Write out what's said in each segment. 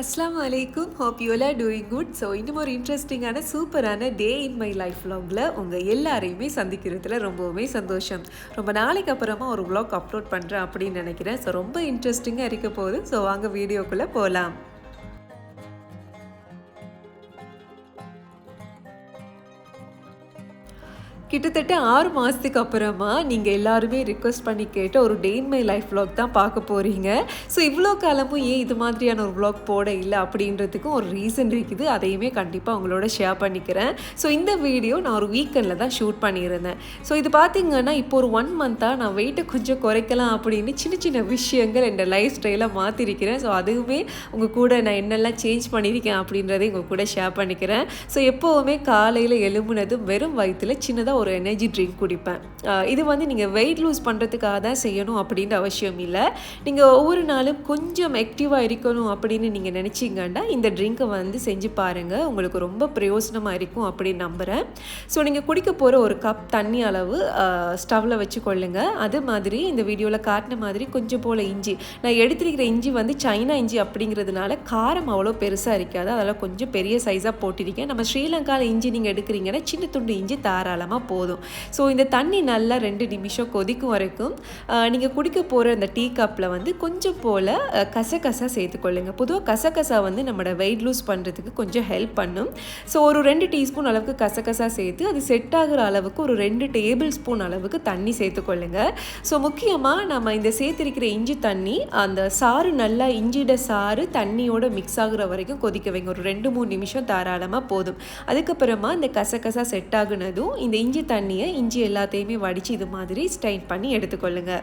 அஸ்லாம் வலைக்கும் hope you all doing good so இன்னும் ஒரு இன்ட்ரெஸ்டிங்கான சூப்பரான டே இன் மை லைஃப் வ்ளாகில் உங்கள் எல்லாரையுமே சந்திக்கிறதுல ரொம்பவுமே சந்தோஷம். ரொம்ப நாளைக்கு அப்புறமா ஒரு வ்ளாக் அப்லோட் பண்ணுறேன் அப்படின்னு நினைக்கிறேன். ஸோ ரொம்ப இன்ட்ரெஸ்டிங்காக இருக்க போகுது. ஸோ வாங்க வீடியோக்குள்ளே போகலாம் கிட்டத்தட்ட ஆறு மாதத்துக்கு அப்புறமா நீங்கள் எல்லாருமே ரிக்வெஸ்ட் பண்ணி கேட்ட ஒரு day in my life vlog தான் பார்க்க போகிறீங்க ஸோ இவ்வளோ காலமும் ஏன் இது மாதிரியான ஒரு வ்ளாக் போட இல்லை அப்படின்றதுக்கும் ஒரு ரீசன் இருக்குது. அதையுமே கண்டிப்பாக உங்களோட ஷேர் பண்ணிக்கிறேன். ஸோ இந்த வீடியோ நான் ஒரு வீக்கெண்டில் தான் ஷூட் பண்ணியிருந்தேன். ஸோ இது பார்த்திங்கன்னா இப்போ ஒரு ஒன் மந்த்தாக நான் வெயிட்டை கொஞ்சம் குறைக்கலாம் அப்படின்னு சின்ன சின்ன விஷயங்கள் என் லைஃப் ஸ்டைலாக மாற்றிருக்கிறேன் ஸோ அதுவுமே உங்கள் கூட நான் என்னெல்லாம் சேஞ்ச் பண்ணியிருக்கேன் அப்படின்றதையும் உங்கள் கூட ஷேர் பண்ணிக்கிறேன். ஸோ எப்போவுமே காலையில் எலும்புனதும் வெறும் வயிற்றில் சின்னதாக ஒரு எனர்ஜி ட்ரிங்க் குடிப்பேன். இது வந்து நீங்கள் வெயிட் லூஸ் பண்ணுறதுக்காக தான் செய்யணும் அப்படின்ற அவசியம் இல்லை. நீங்கள் ஒவ்வொரு நாளும் கொஞ்சம் ஆக்டிவாக இருக்கணும் அப்படின்னு நீங்கள் நினச்சிங்கன்னா இந்த ட்ரிங்க்கை வந்து செஞ்சு பாருங்கள் உங்களுக்கு ரொம்ப பிரயோசனமாக இருக்கும் அப்படின்னு நம்புகிறேன் ஸோ நீங்கள் குடிக்க போகிற ஒரு கப் தண்ணி அளவு ஸ்டவ்வில் வச்சு கொள்ளுங்கள் அது மாதிரி இந்த வீடியோவில் காட்டின மாதிரி கொஞ்சம் போல் இஞ்சி. நான் எடுத்திருக்கிற இஞ்சி வந்து சைனா இஞ்சி அப்படிங்கிறதுனால காரம் அவ்வளோ பெருசாக இருக்காது. அதெல்லாம் கொஞ்சம் பெரிய சைஸாக போட்டிருக்கேன். நம்ம ஸ்ரீலங்காவில் இஞ்சி நீங்கள் எடுக்கிறீங்கன்னா சின்ன துண்டு இஞ்சி தாராளமாக போதும். ஸோ இந்த தண்ணி நல்லா ரெண்டு நிமிஷம் கொதிக்கும் வரைக்கும் நீங்கள் குடிக்க போகிற அந்த டீ கப்பில் வந்து கொஞ்சம் போல் கசகசா சேர்த்துக்கொள்ளுங்க பொதுவாக கசகசா வந்து நம்மளோட வெயிட் லூஸ் பண்ணுறதுக்கு கொஞ்சம் ஹெல்ப் பண்ணும். ஸோ ஒரு ரெண்டு டீஸ்பூன் அளவுக்கு கசகசா சேர்த்து அது செட் ஆகுற அளவுக்கு ஒரு ரெண்டு டேபிள் ஸ்பூன் அளவுக்கு தண்ணி சேர்த்துக்கொள்ளுங்க ஸோ முக்கியமாக நம்ம இந்த சேர்த்திருக்கிற இஞ்சி தண்ணி அந்த சாறு நல்லா இஞ்சியோட சாறு தண்ணியோட மிக்ஸ் ஆகுற வரைக்கும் கொதிக்க வைங்க. ஒரு ரெண்டு மூணு நிமிஷம் தாராளமாக போதும். அதுக்கப்புறமா இந்த கசகசா செட் ஆகுனதும் இந்த இஞ்சி தண்ணியை இஞ்சி எல்லாத்தையுமே வடித்து இது மாதிரி ஸ்டைன் பண்ணி எடுத்துக்கொள்ளுங்க.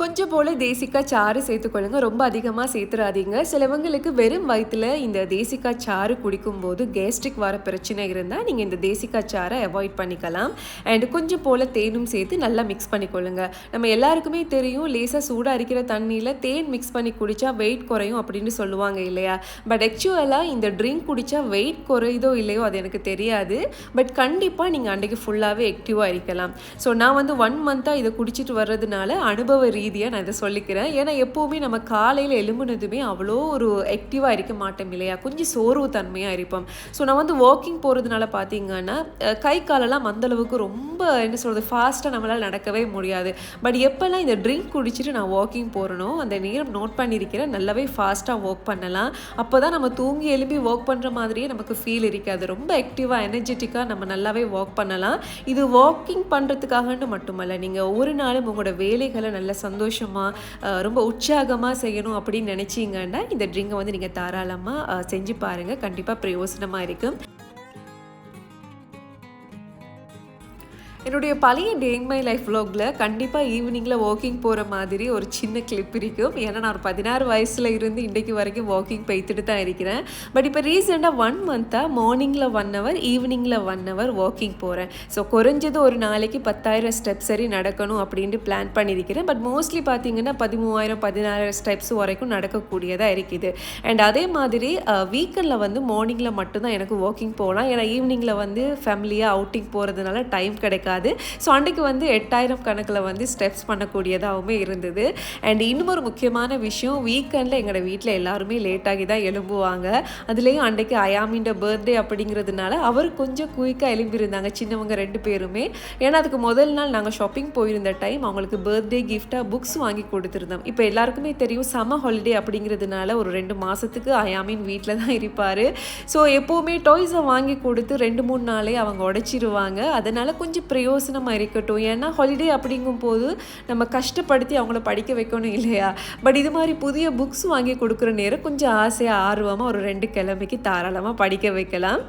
கொஞ்சம் போல் தேசிக்காய் சாறு சேர்த்துக்கொள்ளுங்க. ரொம்ப அதிகமாக சேர்த்துறாதீங்க. சிலவங்களுக்கு வெறும் வயிற்றில் இந்த தேசிக்காய் சாறு குடிக்கும்போது கேஸ்ட்ரிக் வர பிரச்சனை இருந்தால் நீங்கள் இந்த தேசிக்காய் சாறை அவாய்ட் பண்ணிக்கலாம். அண்ட் கொஞ்சம் போல் தேனும் சேர்த்து நல்லா மிக்ஸ் பண்ணிக்கொள்ளுங்க. நம்ம எல்லாருக்குமே தெரியும் லேசாக சூடாக அரிக்கிற தண்ணியில் தேன் மிக்ஸ் பண்ணி குடித்தா வெயிட் குறையும் அப்படின்னு சொல்லுவாங்க இல்லையா? பட் ஆக்சுவலாக இந்த ட்ரிங்க் குடித்தா வெயிட் குறையுதோ இல்லையோ அது எனக்கு தெரியாது. பட் கண்டிப்பாக நீங்கள் அன்றைக்கு ஃபுல்லாகவே ஆக்டிவாக இருக்கலாம். ஸோ நான் வந்து ஒன் மந்த்தாக இதை குடிச்சிட்டு வர்றதுனால அனுபவ ரீதியாக நான் இதை சொல்லிக்கிறேன். ஏன்னா எப்போவுமே நம்ம காலையில் எழும்புனதுமே அவ்வளோ ஒரு ஆக்டிவாக இருக்க மாட்டோம் இல்லையா? கொஞ்சம் சோர்வு தன்மையாக இருப்போம். ஸோ நான் வந்து வாக்கிங் போகிறதுனால பார்த்தீங்கன்னா கை காலெல்லாம் அந்தளவுக்கு ரொம்ப என்ன சொல்கிறது ஃபாஸ்ட்டாக நம்மளால் நடக்கவே முடியாது. பட் எப்போல்லாம் இந்த ட்ரிங்க் குடிச்சிட்டு நான் வாக்கிங் போகிறனோ அந்த நேரம் நோட் பண்ணியிருக்கிறேன். நல்லாவே ஃபாஸ்ட்டாக ஒர்க் பண்ணலாம். அப்போ தான் நம்ம தூங்கி எழும்பி ஒர்க் பண்ணுற மாதிரியே நமக்கு ஃபீல் இருக்காது. ரொம்ப ஆக்டிவாக எனர்ஜெட்டிக்காக நம்ம நல்லாவே வாக் பண்ணலாம். இது வாக்கிங் பண்ணுறதுக்காகன்னு மட்டுமல்ல நீங்கள் ஒரு நாளும் உங்களோட வேலைகளை நல்லா சந்தோஷம் சந்தோஷமாக ரொம்ப உற்சாகமாக செய்யணும் அப்படின்னு நினச்சிங்கன்னா இந்த ட்ரிங்கை வந்து நீங்கள் தாராளமாக செஞ்சு பாருங்கள் கண்டிப்பாக பிரயோசனமாக இருக்கும் என்னுடைய பழைய டே மை லைஃப் vlogல கண்டிப்பாக ஈவினிங்கில் வாக்கிங் போகிற மாதிரி ஒரு சின்ன கிளிப் இருக்கும். ஏன்னா நான் ஒரு பதினாறு வயசில் இருந்து இன்றைக்கு வரைக்கும் வாக்கிங் போய்த்துட்டு தான் இருக்கிறேன். பட் இப்போ ரீசெண்டாக ஒன் மந்த்தாக மார்னிங்கில் ஒன் ஹவர் ஈவினிங்கில் ஒன் ஹவர் வாக்கிங் போகிறேன் ஸோ குறைஞ்சது ஒரு நாளைக்கு பத்தாயிரம் ஸ்டெப்ஸ் சரி நடக்கணும் அப்படின்ட்டு பிளான் பண்ணியிருக்கிறேன். பட் மோஸ்ட்லி பார்த்தீங்கன்னா பதிமூவாயிரம் பதினாயிரம் ஸ்டெப்ஸ் வரைக்கும் நடக்கக்கூடியதாக இருக்குது. அண்ட் அதே மாதிரி வீக்கெண்டில் வந்து மார்னிங்கில் மட்டும்தான் எனக்கு வாக்கிங் போகலாம். ஏன்னா ஈவினிங்கில் வந்து ஃபேமிலியாக அவுட்டிங் போகிறதுனால டைம் கிடைக்காது. ஸோ அன்றைக்கு வந்து எட்டாயிரம் கணக்கில் வந்து ஸ்டெப்ஸ் பண்ணக்கூடியதாகவுமே இருந்தது. அண்ட் இன்னும் ஒரு முக்கியமான விஷயம் வீக்கெண்டில் எங்களோட வீட்டில் எல்லாருமே லேட்டாகி தான் எழும்புவாங்க. அதுலேயும் அன்றைக்கு அயாமின்ற பர்த்டே அப்படிங்கிறதுனால அவர் கொஞ்சம் குயிக்காக எழும்பியிருந்தாங்க சின்னவங்க ரெண்டு பேருமே. ஏன்னா அதுக்கு முதல் நாள் நாங்கள் ஷாப்பிங் போயிருந்த டைம் அவங்களுக்கு பர்த்டே கிஃப்டாக புக்ஸ் வாங்கி கொடுத்துருந்தோம். இப்போ எல்லாருக்குமே தெரியும் சம்ம ஹாலிடே அப்படிங்கிறதுனால ஒரு ரெண்டு மாதத்துக்கு அயாமின் வீட்டில் தான் இருப்பார். ஸோ எப்போவுமே டாய்ஸை வாங்கி கொடுத்து ரெண்டு மூணு நாளே அவங்க உடச்சிருவாங்க. அதனால் கொஞ்சம் பிரயோசனமாக இருக்கட்டும். ஏன்னா ஹாலிடே அப்படிங்கும் போது நம்ம கஷ்டப்படுத்தி அவங்கள படிக்க வைக்கணும் இல்லையா? பட் இது மாதிரி புதிய புக்ஸ் வாங்கி கொடுக்குற நேரம் கொஞ்சம் ஆசையாக ஆர்வமாக ஒரு ரெண்டு கிழமைக்கு தாராளமாக படிக்க வைக்கலாம்.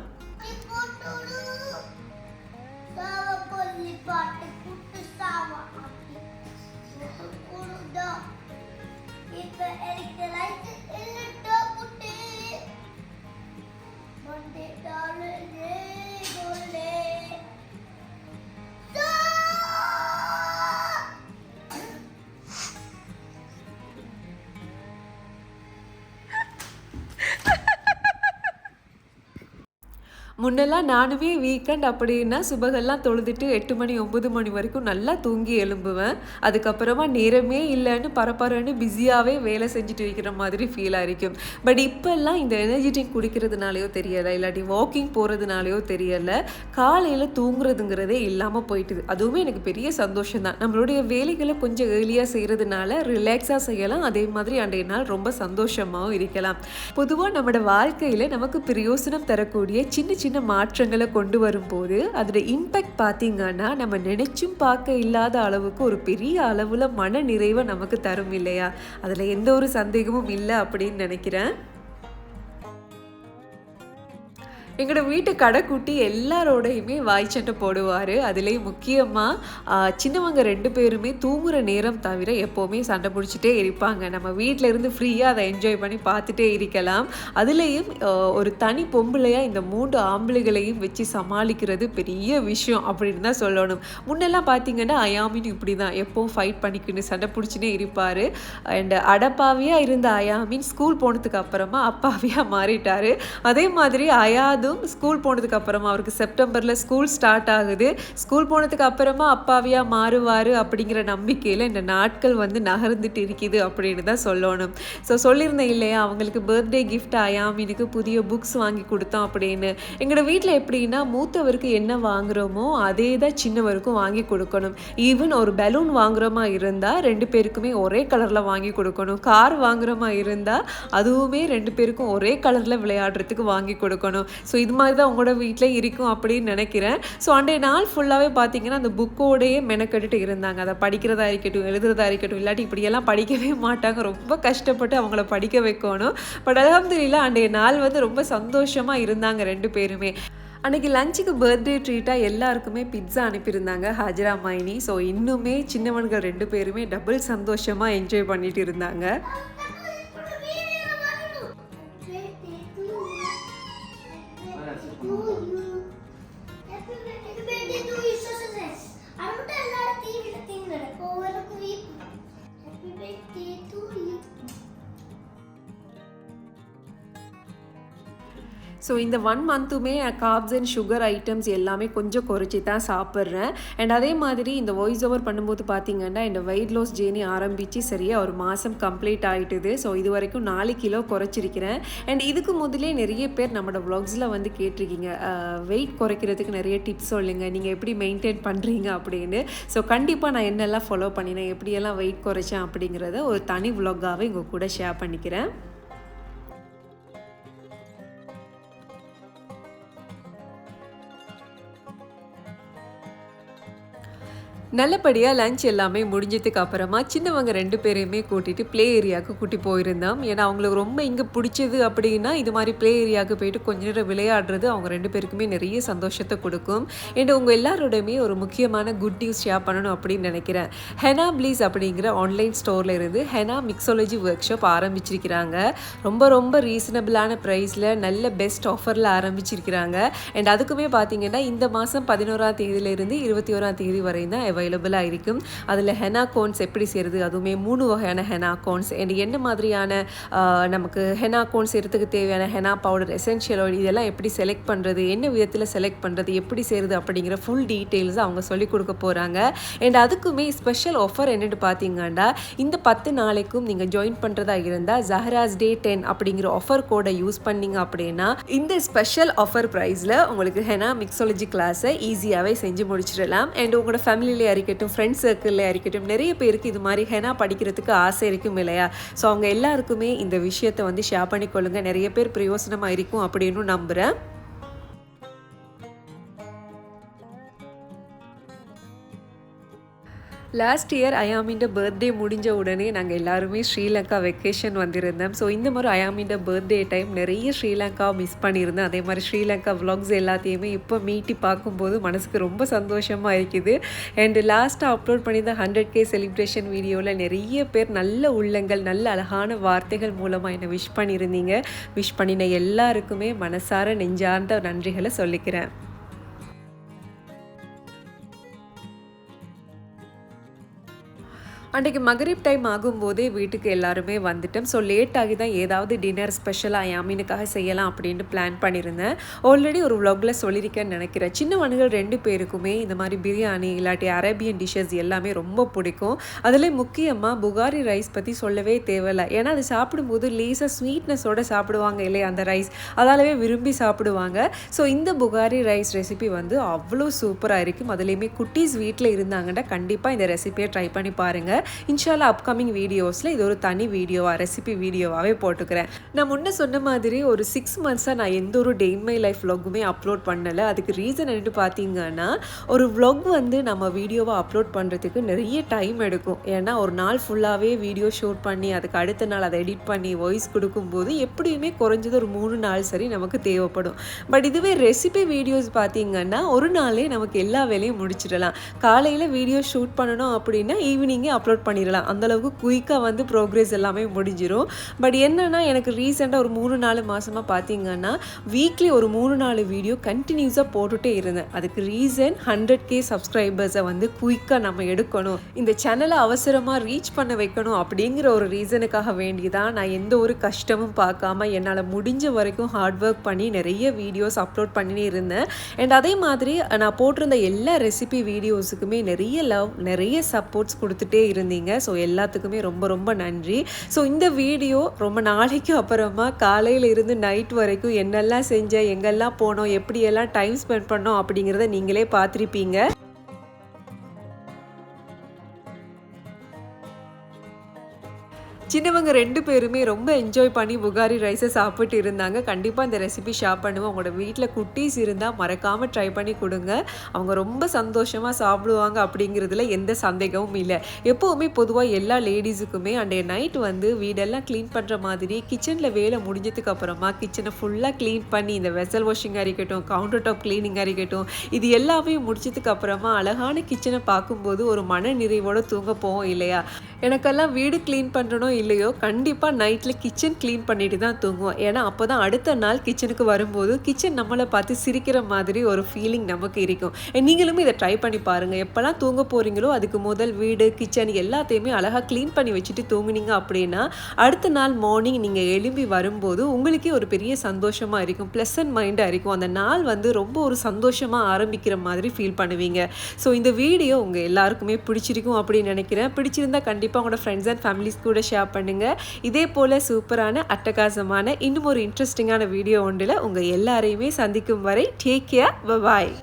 முன்னெல்லாம் நானுமே வீக்கெண்ட் அப்படின்னா சுபகெல்லாம் தொழுதுட்டு எட்டு மணி ஒம்பது மணி வரைக்கும் நல்லா தூங்கி எழும்புவேன். அதுக்கப்புறமா நேரமே இல்லைன்னு பரபரன்னு பிஸியாகவே வேலை செஞ்சுட்டு இருக்கிற மாதிரி ஃபீல் ஆகிருக்கும் பட் இப்போல்லாம் இந்த எனர்ஜி ட்ரிங்க் குடிக்கிறதுனாலையோ தெரியலை இல்லாட்டி வாக்கிங் போகிறதுனாலையோ தெரியலை காலையில் தூங்குறதுங்கிறதே இல்லாமல் போயிட்டுது. அதுவுமே எனக்கு பெரிய சந்தோஷம் தான் நம்மளுடைய வேலைகளை கொஞ்சம் ஏர்லியாக செய்கிறதுனால ரிலாக்ஸாக செய்யலாம். அதே மாதிரி அன்றைய நாள் ரொம்ப சந்தோஷமாகவும் இருக்கலாம். பொதுவாக நம்மளோட வாழ்க்கையில் நமக்கு பிரயோசனம் தரக்கூடிய சின்ன சின்ன மாற்றங்களை கொண்டு வரும்போது அதோட இம்பேக்ட் பார்த்தீங்கன்னா நம்ம நினைச்சும் பார்க்க இல்லாத அளவுக்கு ஒரு பெரிய அளவில் மன நிறைவை நமக்கு தரும் இல்லையா? அதில் எந்த ஒரு சந்தேகமும் இல்லை அப்படின்னு நினைக்கிறேன். எங்களோட வீட்டு கடைக்குட்டி எல்லாரோடையுமே வாய் சண்டை போடுவார். அதுலேயும் முக்கியமாக சின்னவங்க ரெண்டு பேருமே தூங்குற நேரம் தவிர எப்போவுமே சண்டை பிடிச்சிட்டே இருப்பாங்க. நம்ம வீட்டில் இருந்து ஃப்ரீயாக அதை என்ஜாய் பண்ணி பார்த்துட்டே இருக்கலாம். அதுலேயும் ஒரு தனி பொம்பளையாக இந்த மூன்று ஆம்பளைகளையும் வச்சு சமாளிக்கிறது பெரிய விஷயம் அப்படின்னு தான் சொல்லணும். முன்னெல்லாம் பார்த்தீங்கன்னா அயாமின் இப்படி தான் எப்போவும் ஃபைட் பண்ணிக்கின்னு சண்டை பிடிச்சினே இருப்பார். அண்ட் அடப்பாவியாக இருந்த அயாமின் ஸ்கூல் போனதுக்கு அப்புறமா அப்பாவியாக மாறிட்டார். அதே மாதிரி அயாது அயாதும் ஸ்கூல் போனதுக்கு அப்புறமா அவருக்கு செப்டம்பரில் ஸ்கூல் ஸ்டார்ட் ஆகுது. ஸ்கூல் போனதுக்கு அப்புறமா அப்பாவியாக மாறுவார் அப்படிங்கிற நம்பிக்கையில் இந்த நாட்கள் வந்து நகர்ந்துட்டு இருக்குது அப்படின்னு தான் சொல்லணும். ஸோ சொல்லியிருந்தேன் இல்லையா அவங்களுக்கு பர்த்டே கிஃப்ட் அயாமினுக்கு புதிய புக்ஸ் வாங்கி கொடுத்தோம் அப்படின்னு. எங்களோட வீட்டில் எப்படின்னா மூத்தவருக்கு என்ன வாங்குகிறோமோ அதே தான் சின்னவருக்கும் வாங்கி கொடுக்கணும். ஈவன் ஒரு பலூன் வாங்குறோமா இருந்தால் ரெண்டு பேருக்குமே ஒரே கலரில் வாங்கி கொடுக்கணும். கார் வாங்குகிறோமா இருந்தால் அதுவுமே ரெண்டு பேருக்கும் ஒரே கலரில் விளையாடுறதுக்கு வாங்கி கொடுக்கணும். ஸோ ஸோ இது மாதிரி தான் உங்களோட வீட்டில் இருக்கும் அப்படின்னு நினைக்கிறேன். ஸோ அன்றைய நாள் ஃபுல்லாகவே பார்த்தீங்கன்னா அந்த புக்கோடையே மெனக்கட்டுட்டு இருந்தாங்க. அதை படிக்கிறதா இருக்கட்டும் எழுதுறதா இருக்கட்டும் இல்லாட்டி இப்படியெல்லாம் படிக்கவே மாட்டாங்க. ரொம்ப கஷ்டப்பட்டு அவங்கள படிக்க வைக்கணும். பட் அலமதுல்லா அன்றைய நாள் வந்து ரொம்ப சந்தோஷமாக இருந்தாங்க ரெண்டு பேருமே. அன்றைக்கி லஞ்சுக்கு பர்த்டே ட்ரீட்டாக எல்லாருக்குமே பிட்ஸா அனுப்பியிருந்தாங்க ஹாஜரா மைனி. ஸோ இன்னுமே சின்னவன்கள் ரெண்டு பேருமே டபுள் சந்தோஷமாக என்ஜாய் பண்ணிட்டு இருந்தாங்க. ஸோ இந்த ஒன் மந்த்துமே காப்ஸ் அண்ட் சுகர் ஐட்டம்ஸ் எல்லாமே கொஞ்சம் குறைச்சி தான் சாப்பிட்றேன். அண்ட் அதே மாதிரி இந்த வாய்ஸ் ஓவர் பண்ணும்போது பார்த்தீங்கன்னா இந்த வெயிட் லாஸ் ஜேர்னி ஆரம்பித்து சரியாக ஒரு மாதம் கம்ப்ளீட் ஆகிட்டுது ஸோ இது வரைக்கும் நாலு கிலோ குறைச்சிருக்கிறேன். அண்ட் இதுக்கு முதலே நிறைய பேர் நம்மளோட vlogsல வந்து கேட்டிருக்கீங்க. வெயிட் குறைக்கிறதுக்கு நிறைய டிப்ஸ் சொல்லுங்கள் நீங்கள் எப்படி மெயின்டைன் பண்ணுறீங்க அப்படின்னு. ஸோ கண்டிப்பாக நான் என்னெல்லாம் ஃபாலோ பண்ணினேன் எப்படியெல்லாம் வெயிட் குறைச்சேன் அப்படிங்கிறத ஒரு தனி vlog-ஆவே உங்கள் கூட ஷேர் பண்ணிக்கிறேன். நல்லபடியாக லஞ்ச் எல்லாமே முடிஞ்சதுக்கு அப்புறமா சின்னவங்க ரெண்டு பேரையுமே கூட்டிகிட்டு ப்ளே ஏரியாவுக்கு கூட்டி போயிருந்தோம். ஏன்னா அவங்களுக்கு ரொம்ப இங்கே பிடிச்சது அப்படின்னா இது மாதிரி ப்ளே ஏரியாவுக்கு போயிட்டு கொஞ்ச நேரம் விளையாடுறது அவங்க ரெண்டு பேருக்குமே நிறைய சந்தோஷத்தை கொடுக்கும். அண்ட் உங்கள் எல்லாரோடையுமே ஒரு முக்கியமான குட் நியூஸ் ஷேர் பண்ணணும் அப்படின்னு நினைக்கிறேன். ஹெனா ப்ளீஸ் அப்படிங்கிற ஆன்லைன் ஸ்டோரில் இருந்து ஹெனா மிக்ஸாலஜி ஒர்க் ஷாப் ஆரம்பிச்சிருக்கிறாங்க. ரொம்ப ரொம்ப ரீசனபிளான ப்ரைஸில் நல்ல பெஸ்ட் ஆஃபரில் ஆரம்பிச்சிருக்கிறாங்க. அண்ட் அதுக்குமே பார்த்தீங்கன்னா இந்த மாதம் பதினோராம் தேதியிலேருந்து இருபத்தி ஓராம் தேதி வரை தான் அவைலபிளாக இருக்கும். அதில் ஹெனா கோன்ஸ் எப்படி செய்கிறது அதுவுமே மூணு வகையான ஹெனா கோன்ஸ் அண்ட் என்ன மாதிரியான நமக்கு ஹெனா கோன்ஸ் எடுத்துக்க தேவையான ஹெனா பவுடர் எசென்ஷியல் ஆயில் இதெல்லாம் எப்படி செலக்ட் பண்ணுறது என்ன விதத்தில் செலக்ட் பண்ணுறது எப்படி செய்கிறது அப்படிங்கிற ஃபுல் டீட்டெயில்ஸ் அவங்க சொல்லிக் கொடுக்க போகிறாங்க அண்ட் அதுக்குமே ஸ்பெஷல் ஆஃபர் என்னென்னு பார்த்தீங்கன்னா இந்த பத்து நாளைக்கும் நீங்கள் ஜாயின் பண்ணுறதா இருந்தால் ஜஹராஸ் டே டென் அப்படிங்கிற ஆஃபர் கோடை யூஸ் பண்ணீங்க அப்படின்னா இந்த ஸ்பெஷல் ஆஃபர் ப்ரைஸில் உங்களுக்கு ஹெனா மிக்ஸாலஜி கிளாஸை ஈஸியாகவே செஞ்சு முடிச்சிடலாம். அண்ட் உங்களோட ஃபேமிலியில் இருக்கட்டும் ஃப்ரெண்ட்ஸ் சர்க்கிளில் இருக்கட்டும் நிறைய பேருக்கு இது மாதிரி ஹெனா படிக்கிறதுக்கு ஆசை இருக்கும் இல்லையா? ஸோ அவங்க எல்லாருக்குமே இந்த விஷயத்தை வந்து ஷேர் பண்ணிக்கொள்ளுங்க. நிறைய பேர் பிரயோசனமாக இருக்கும் அப்படின்னு நம்புகிறேன் லாஸ்ட் இயர் அயாமின்ற பர்த்டே முடிஞ்ச உடனே நாங்கள் எல்லாருமே ஸ்ரீலங்கா வெக்கேஷன் வந்திருந்தோம். ஸோ இந்த மாதிரி அயாமின்ற பர்த்டே டைம் நிறைய ஸ்ரீலங்கா மிஸ் பண்ணியிருந்தேன் அதே மாதிரி ஸ்ரீலங்கா விலாக்ஸ் எல்லாத்தையுமே இப்போ மீட்டி பார்க்கும்போது மனசுக்கு ரொம்ப சந்தோஷமாக இருக்குது. அண்ட் லாஸ்ட்டாக அப்லோட் பண்ணியிருந்த ஹண்ட்ரட் கே செலிப்ரேஷன் வீடியோவில் நிறைய பேர் நல்ல உள்ளங்கள் நல்ல அழகான வார்த்தைகள் மூலமாக என்னை விஷ் பண்ணியிருந்தீங்க. விஷ் பண்ணின எல்லாருக்குமே மனசார நெஞ்சார்ந்த நன்றிகளை சொல்லிக்கிறேன். அன்றைக்கு மகரிப் டைம் ஆகும்போதே வீட்டுக்கு எல்லாருமே வந்துட்டோம். ஸோ லேட் ஆகி தான் ஏதாவது டின்னர் ஸ்பெஷலாக யாமினுக்காக செய்யலாம் அப்படின்ட்டு பிளான் பண்ணியிருந்தேன். ஆல்ரெடி ஒரு vlogல சொல்லியிருக்கேன்னு நினைக்கிறேன். சின்ன மனுகள் ரெண்டு பேருக்குமே இந்த மாதிரி பிரியாணி இல்லாட்டி அரேபியன் டிஷ்ஷஸ் எல்லாமே ரொம்ப பிடிக்கும். அதில் முக்கியமாக புகாரி ரைஸ் பற்றி சொல்லவே தேவையில்ல. ஏன்னா அது சாப்பிடும்போது லேசாக ஸ்வீட்னஸோட சாப்பிடுவாங்க இல்லையா அந்த ரைஸ் அதாலவே விரும்பி சாப்பிடுவாங்க. ஸோ இந்த புகாரி ரைஸ் ரெசிபி வந்து அவ்வளோ சூப்பராக இருக்கும். அதுலேயுமே குட்டீஸ் வீட்டில் இருந்தாங்கன்னா கண்டிப்பாக இந்த ரெசிபியை ட்ரை பண்ணி பாருங்கள் இன்ஷால்லா அப்கமிங் வீடியோஸில் இது ஒரு தனி வீடியோவாக ரெசிபி வீடியோவாகவே போட்டுக்கிறேன். நான் முன்ன சொன்ன மாதிரி ஒரு சிக்ஸ் மந்த்ஸாக நான் எந்த ஒரு டே இன் மை லைஃப் வ்ளாகுமே அப்லோட் பண்ணலை. அதுக்கு ரீசன் என்னட்டு பார்த்தீங்கன்னா ஒரு வ்ளாக் வந்து நம்ம வீடியோவை அப்லோட் பண்ணுறதுக்கு நிறைய டைம் எடுக்கும். ஏன்னா ஒரு நாள் ஃபுல்லாகவே வீடியோ ஷூட் பண்ணி அதுக்கு அடுத்த நாள் அதை எடிட் பண்ணி வாய்ஸ் கொடுக்கும்போது எப்படியுமே குறைஞ்சது ஒரு மூணு நாள் சரி நமக்கு தேவைப்படும். பட் இதுவே ரெசிபி வீடியோஸ் பார்த்தீங்கன்னா ஒரு நாளே நமக்கு எல்லா வேலையும் முடிச்சிடலாம். காலையில் வீடியோ ஷூட் பண்ணணும் அப்படின்னா ஈவினிங்கே அப்லோட் பண்ணிடலாம். அந்தளவுக்கு குயிக்காக வந்து ப்ரோக்ரஸ் எல்லாமே முடிஞ்சிடும் பட் என்னென்னா எனக்கு ரீசெண்டாக ஒரு மூணு நாலு மாதமாக பார்த்தீங்கன்னா வீக்லி ஒரு மூணு நாலு வீடியோ கண்டினியூஸாக போட்டுகிட்டே இருந்தேன். அதுக்கு ரீசன் ஹண்ட்ரட் கே சப்ஸ்கிரைபர்ஸை வந்து குயிக்காக நம்ம எடுக்கணும். இந்த சேனலை அவசரமாக ரீச் பண்ண வைக்கணும் அப்படிங்கிற ஒரு ரீசனுக்காக வேண்டி தான் நான் எந்த ஒரு கஷ்டமும் பார்க்காம என்னால் முடிஞ்ச வரைக்கும் ஹார்ட் ஒர்க் பண்ணி நிறைய வீடியோஸ் அப்லோட் பண்ணினே இருந்தேன். அண்ட் அதே மாதிரி நான் போட்டிருந்த எல்லா ரெசிபி வீடியோஸுக்குமே நிறைய லவ் நிறைய சப்போர்ட்ஸ் கொடுத்துட்டே இருந்தேன். இருந்தீங்க. ஸோ எல்லாத்துக்குமே ரொம்ப ரொம்ப நன்றி. ஸோ இந்த வீடியோ ரொம்ப நாளைக்கு அப்புறமா காலையில் இருந்து நைட் வரைக்கும் என்னெல்லாம் செஞ்சேன் எங்கெல்லாம் போனோம் எப்படியெல்லாம் டைம் ஸ்பெண்ட் பண்ணோம் அப்படிங்கிறத நீங்களே பார்த்துருப்பீங்க. சின்னவங்க ரெண்டு பேருமே ரொம்ப என்ஜாய் பண்ணி புகாரி ரைஸை சாப்பிட்டு இருந்தாங்க. கண்டிப்பாக இந்த ரெசிபி ஷேர் பண்ணுவோம் உங்களோட வீட்டில் குட்டீஸ் இருந்தால் மறக்காமல் ட்ரை பண்ணி கொடுங்க. அவங்க ரொம்ப சந்தோஷமாக சாப்பிடுவாங்க அப்படிங்கிறதுல எந்த சந்தேகமும் இல்லை. எப்போவுமே பொதுவாக எல்லா லேடிஸுக்குமே அன்றைய நைட் வந்து வீடெல்லாம் க்ளீன் பண்ணுற மாதிரி கிச்சனில் வேலை முடிஞ்சதுக்கு அப்புறமா கிச்சனை ஃபுல்லாக க்ளீன் பண்ணி இந்த வெசல் வாஷிங்காக இருக்கட்டும் கவுண்டர் டாப் க்ளீனிங்காக இருக்கட்டும் இது எல்லாமே முடிச்சதுக்கு அப்புறமா அழகான கிச்சனை பார்க்கும்போது ஒரு மன நிறைவோடு தூங்க போவோம் இல்லையா? எனக்கெல்லாம் வீடு க்ளீன் பண்ணுறனோ இல்லையோ கண்டிப்பாக நைட்டில் கிச்சன் க்ளீன் பண்ணிட்டு தான் தூங்குவோம். ஏன்னா அப்போ தான் அடுத்த நாள் கிச்சனுக்கு வரும்போது கிச்சன் நம்மளை பார்த்து சிரிக்கிற மாதிரி ஒரு ஃபீலிங் நமக்கு இருக்கும். நீங்களும் இதை ட்ரை பண்ணி பாருங்கள் எப்போல்லாம் தூங்க போகிறீங்களோ அதுக்கு முதல் வீடு கிச்சன் எல்லாத்தையுமே அழகாக க்ளீன் பண்ணி வச்சுட்டு தூங்குனீங்க அப்படின்னா அடுத்த நாள் மார்னிங் நீங்கள் எழும்பி வரும்போது உங்களுக்கே ஒரு பெரிய சந்தோஷமாக இருக்கும். ப்ளசன்ட் மைண்டாக இருக்கும். அந்த நாள் வந்து ரொம்ப ஒரு சந்தோஷமாக ஆரம்பிக்கிற மாதிரி ஃபீல் பண்ணுவீங்க. ஸோ இந்த வீடியோ உங்கள் எல்லாருக்குமே பிடிச்சிருக்கும் அப்படின்னு நினைக்கிறேன். பிடிச்சிருந்தா கண்டிப்பாக உங்களோட ஃப்ரெண்ட்ஸ் அண்ட் ஃபேமிலிஸ் கூட ஷேர் பண்ணுங்கள் இதே போல் சூப்பரான அட்டகாசமான இன்னும் ஒரு இன்ட்ரெஸ்டிங்கான வீடியோ ஒன்றில் உங்கள் எல்லாரையுமே சந்திக்கும் வரை டேக் கேர் பாய்